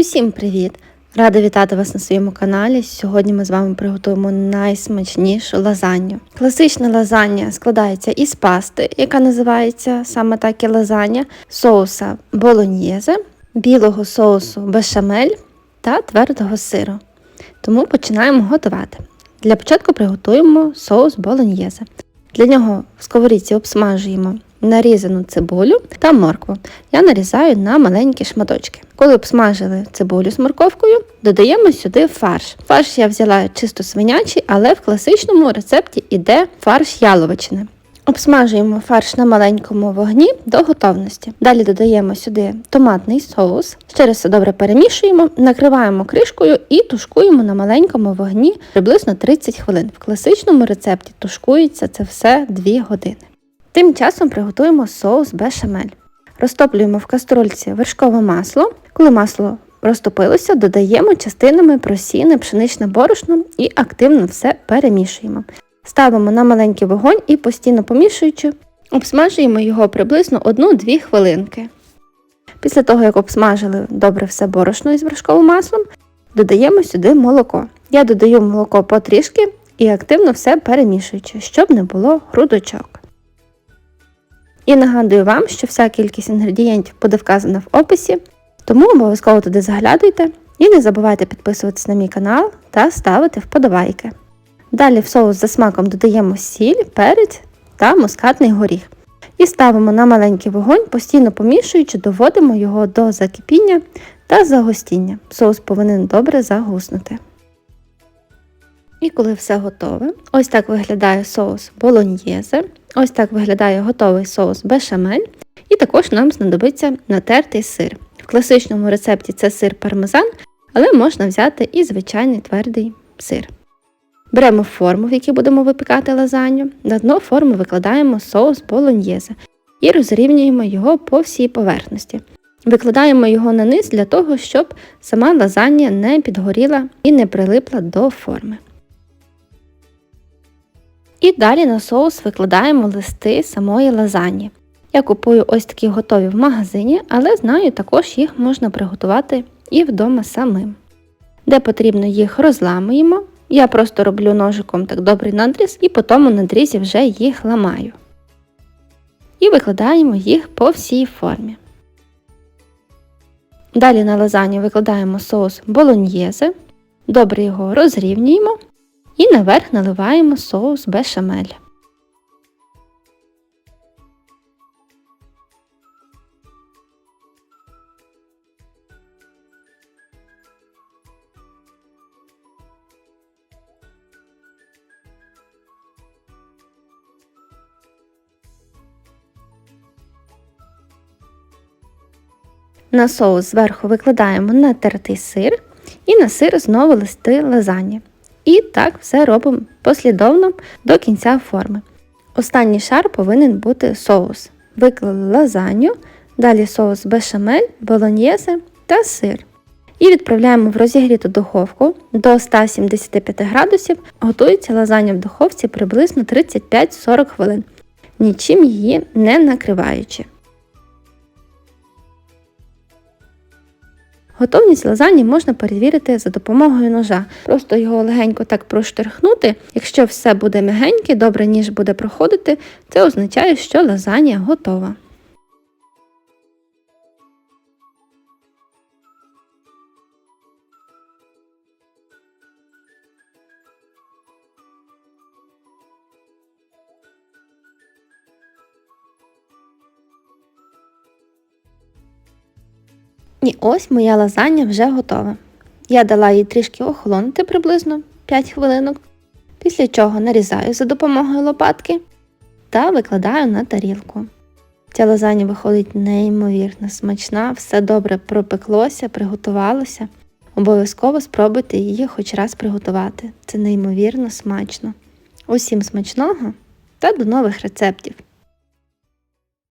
Усім привіт! Рада вітати вас на своєму каналі. Сьогодні ми з вами приготуємо найсмачнішу лазанью. Класична лазанья складається із пасти, яка називається саме так і лазанья, соуса болоньєзе, білого соусу бешамель та твердого сиру. Тому починаємо готувати. Для початку приготуємо соус болоньєзе. Для нього в сковорідці обсмажуємо нарізану цибулю та моркву. Я нарізаю на маленькі шматочки. Коли обсмажили цибулю з морковкою, додаємо сюди фарш. Фарш я взяла чисто свинячий, але в класичному рецепті йде фарш яловичини. Обсмажуємо фарш на маленькому вогні до готовності. Далі додаємо сюди томатний соус, ще раз все добре перемішуємо, накриваємо кришкою і тушкуємо на маленькому вогні приблизно 30 хвилин. В класичному рецепті тушкується це все 2 години. Тим часом приготуємо соус бешамель. Розтоплюємо в каструльці вершкове масло. Коли масло розтопилося, додаємо частинами просійне пшеничне борошно і активно все перемішуємо. Ставимо на маленький вогонь і постійно помішуючи, обсмажуємо його приблизно 1-2 хвилинки. Після того, як обсмажили добре все борошно із вершковим маслом, додаємо сюди молоко. Я додаю молоко потрішки і активно все перемішуючи, щоб не було грудочок. І нагадую вам, що вся кількість інгредієнтів буде вказана в описі, тому обов'язково туди заглядуйте і не забувайте підписуватись на мій канал та ставити вподобайки. Далі в соус за смаком додаємо сіль, перець та мускатний горіх. І ставимо на маленький вогонь, постійно помішуючи, доводимо його до закипіння та загустіння. Соус повинен добре загуснути. І коли все готове, ось так виглядає соус болоньєзе, ось так виглядає готовий соус бешамель, і також нам знадобиться натертий сир. В класичному рецепті це сир пармезан, але можна взяти і звичайний твердий сир. Беремо форму, в якій будемо випікати лазанью, на дно форми викладаємо соус болоньєзе і розрівнюємо його по всій поверхності. Викладаємо його на низ для того, щоб сама лазанья не підгоріла і не прилипла до форми. І далі на соус викладаємо листи самої лазаньї. Я купую ось такі готові в магазині, але знаю, також їх можна приготувати і вдома самим. Де потрібно їх розламуємо. Я просто роблю ножиком так добрий надріз і по тому надрізі вже їх ламаю. І викладаємо їх по всій формі. Далі на лазанью викладаємо соус болоньєзе, добре його розрівнюємо і наверх наливаємо соус бешамель. На соус зверху викладаємо натертий сир і на сир знову листи лазаньї. І так все робимо послідовно до кінця форми. Останній шар повинен бути соус. Виклали лазанью, далі соус бешамель, болоньєзе та сир. І відправляємо в розігріту духовку до 175 градусів. Готується лазанья в духовці приблизно 35-40 хвилин, нічим її не накриваючи. Готовність лазані можна перевірити за допомогою ножа. Просто його легенько так проштрихнути. Якщо все буде м'ягеньке, добре ніж буде проходити, це означає, що лазанія готова. І ось моя лазанья вже готова. Я дала їй трішки охолонути приблизно 5 хвилинок, після чого нарізаю за допомогою лопатки та викладаю на тарілку. Ця лазанья виходить неймовірно смачна, все добре пропеклося, приготувалося. Обов'язково спробуйте її хоч раз приготувати. Це неймовірно смачно. Усім смачного та до нових рецептів!